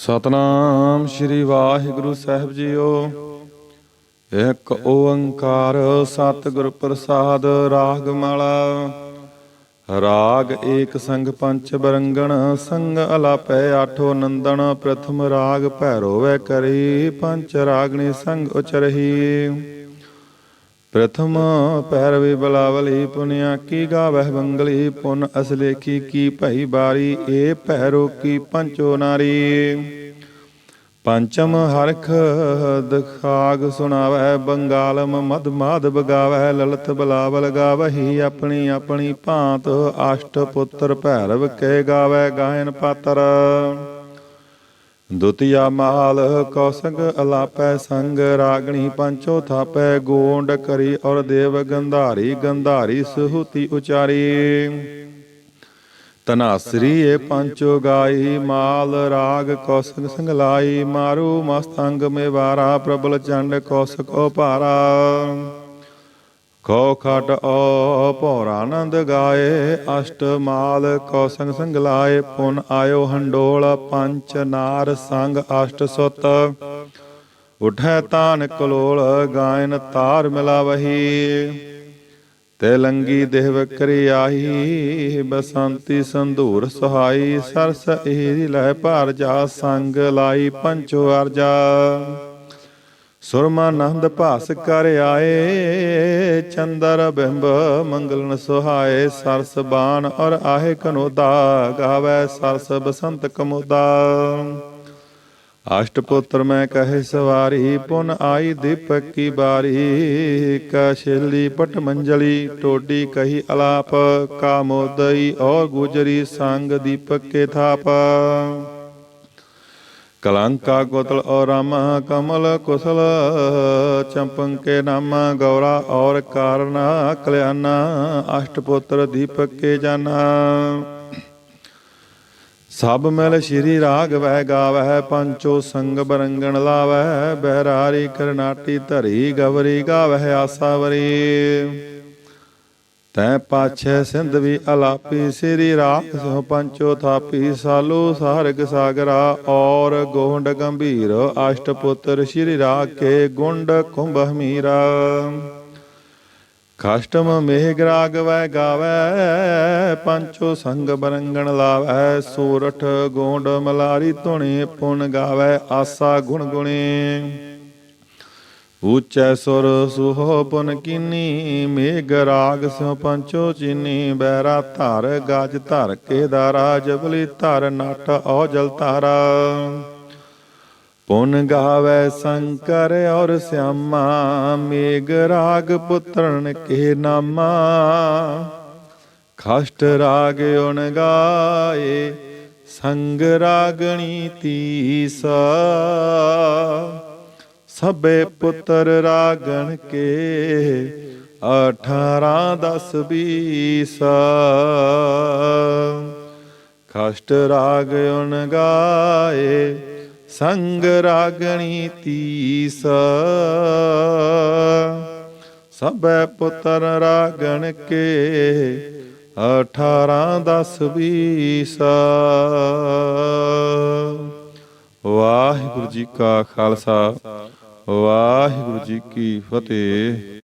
ਸਤਨਾਮ ਸ੍ਰੀ ਵਾਹਿਗੁਰੂ ਸਾਹਿਬ ਜੀਓ। ਇੱਕ ਓੰਕਾਰ ਸਤਿਗੁਰ ਪ੍ਰਸਾਦ ਰਾਗ ਮਾਲਾ ਰਾਗ ਏਕ ਸੰਗ ਪੰਚ ਬਰੰਗਣ, ਸੰਗ ਅਲਾਪੈ ਆਠੋ ਨੰਦਨ, ਪ੍ਰਥਮ ਰਾਗ ਭੈਰੋਵੈ ਕਰੀ, ਪੰਚ ਰਾਗਣੀ ਸੰਗ ਉਚਰਹੀ। ਪ੍ਰਥਮ ਪੈਰਵੀ ਬਲਾਵਲੀ ਪੁਨਿਆ ਕੀ ਗਾਵਹਿ ਬੰਗਲੀ ਪੁਨ ਅਸਲੇਖੀ ਕੀ ਭਈ ਬਾਰੀ, ਏ ਭੈਰੋ ਕੀ ਪੰਚੋ ਨਾਰੀ। ਪੰਚਮ ਹਰਖ ਦਖਾਗ ਸੁਣਾਵੈ ਬੰਗਾਲਮ ਮਦ ਮਾਦ ਬਗਾਵੈ ਲਲਤ ਬਲਾਵਲ ਗਾਵਹੀ, ਆਪਣੀ ਆਪਣੀ ਭਾਂਤ ਅਸ਼ਟ ਪੁੱਤਰ ਭੈਰਵ ਕੇ ਗਾਵੈ ਗਾਇਨ ਪਾਤਰ। ਦੁਤੀਆ ਮਾਲ ਕੌਸਗ ਅਲਾਪੈ ਸੰਗ, ਰਾਗਣੀ ਪੰਚੋ ਥਾਪੈ ਗੋਂਡ ਕਰੀ, ਔਰ ਦੇਵ ਗੰਧਾਰੀ ਗੰਧਾਰੀ ਸੁਹੂਤੀ ਉਚਾਰੀ। ਤਨਾਸਰੀ ਏ ਪੰਚੋ ਗਾਈ, ਮਾਲ, ਰਾਗ ਕੌਸਕ ਸੰਗਲਾਈ ਮਾਰੂ ਮਸਤੰਗ ਮੇਵਾਰਾ, ਪ੍ਰਬਲ ਚੰਡ ਕੌਸਕ ਓ ਕੋ ਖਟ ਓ ਭੌਰਾਨੰਦ ਗਾਏ, ਅਸ਼ਟ ਮਾਲ ਕੌਸੰਗ ਸੰਗਲਾਏ, ਪੁਨ ਆਇਓ ਹੰਡੋਲ ਪੰਚ ਨਾਰ ਸੰਗ ਅਸ਼ਟ ਸੁਤ। ਉਠੈ ਤਾਨ ਕਲੋਲ ਗਾਇਨ ਤਾਰ ਮਿਲਾਵਹੀ, ਤੇ ਲੰਗੀ ਦੇਵ ਆਹੀ ਬਸੰਤੀ ਸੰਧੂਰ ਸੁਹਾਈ, ਸਰਸ ਏਰੀ ਲੈ ਭਾਰ ਜਾ, ਸੰਗ ਲਾਈ ਪੰਚੋ ਅਰਜਾ। ਸੁਰਮਾਨੰਦ ਭਾਸ ਕਰ ਆਏ, ਚੰਦਰ ਬਿੰਬ ਮੰਗਲਨ ਸੁਹਾਏ, ਸਰਸ ਬਾਣ ਔਰ ਆਹੇ ਕਨੋਦਾ ਗਾਵੇ, ਸਰਸ ਬਸੰਤ ਕਮੋਦਾ ਅਸ਼ਟਪੁੱਤਰ ਮੈਂ ਕਹੇ ਸਵਾਰੀ, ਪੁਨ ਆਈ ਦੀਪਕ ਕੀ ਬਾਰੀ ਕਸ਼ਲੀ ਪਟ ਮੰਜਲੀ, ਟੋਡੀ ਕਹੀ ਅਲਾਪ ਕਾਮੋਦਈ ਔਰ ਗੁਜਰੀ ਸੰਗ ਦੀਪਕ ਕੇ ਥਾਪ। ਕਲੰਕਾ ਕੋਤਲ ਔਰ ਰਾਮਾ ਕਮਲ ਕੁਸਲ ਚੰਪੰ ਕੇ ਨਾਮਾ ਗੌਰਾ ਔਰ ਕਾਰਨਾ ਕਲਿਆਣਾ ਅਸ਼ਟਪੁੱਤਰ ਦੀਪਕ ਕੇ ਜਾਨਾ। ਸਭ ਮਿਲ ਸ਼੍ਰੀ ਰਾਗ ਵਹਿ ਗਾਵਹਿ, ਪੰਚੋ ਸੰਗ ਬਰੰਗਣ ਲਾਵਹਿ, ਬਹਿਰਾਰੀ ਕਰਨਾਟੀ ਧਰੀ ਗਵਰੀ ਗਾਵਹਿ ਆਸਾਵਰੀ। ਤੈ ਪਾਛੈ ਸਿੰਧ ਵੀ ਅਲਾਪੀ, ਸ੍ਰੀ ਰਾਗ ਸੋ ਪੰਚੋ ਥਾਪੀ, ਸਾਲੂ ਸਾਰਗ ਸਾਗਰਾ, ਔਰ ਗੋੰਡ ਗੰਭੀਰ, ਅਸ਼ਟ ਪੁੱਤਰ ਸ਼੍ਰੀ ਰਾਗ ਕੇ ਗੁੰਡ ਕੁੰਭ ਹਮੀਰਾ। ਕਾਸ਼ਟਮ ਮੇਘ ਰਾਗਵੈ ਗਾਵੈ, ਪੰਚੋ ਸੰਗ ਬਰੰਗਣ ਲਾਵੈ, ਸੂਰਠ ਗੋਂਡ ਮਲਾਰੀ ਧੁਣੀ ਪੁਨ ਗਾਵੈ, ਆਸਾ ਗੁਣ ਗੁਣੀ ਉੱਚੈ ਸੁਰ ਸੁਹੋ ਪੁਨ ਕੀਨੀ, ਮੇਘ ਰਾਗ ਸਿਉ ਪੰਚੋ ਚੀਨੀ, ਬੈਰਾ ਧਰ ਗਜ ਧਰ ਕੇ ਦਾਰਾ ਜਬਲੀ ਧਰ ਨਟ ਔਜਲ ਧਾਰਾ। ਪੁਨ ਗਾਵੇ ਸ਼ੰਕਰ ਔਰ ਸਿਆਮਾ, ਮੇਘ ਰਾਗ ਪੁੱਤਰਨ ਕੇ ਨਾਮਾ। ਖਸ਼ਟ ਰਾਗ ਉਨ ਗਾਏ, ਸੰਗ ਰਾਗਣੀ ਤੀਸਾ। ਸਭੇ ਪੁੱਤਰ ਰਾਗਣ ਕੇ 18 10 20 ਖਸ਼ਟ ਰਾਗ ਉਨ ਗਾਏ, ਸੰਗ ਰਾਗਣੀ ਤੀਸ। ਸਭੈ ਪੁੱਤਰ ਰਾਗਣ ਕੇ 18 10 20 ਵਾਹਿਗੁਰੂ ਜੀ ਕਾ ਖਾਲਸਾ। ਵਾਹਿਗੁਰੂ ਜੀ ਕੀ ਫਤਿਹ।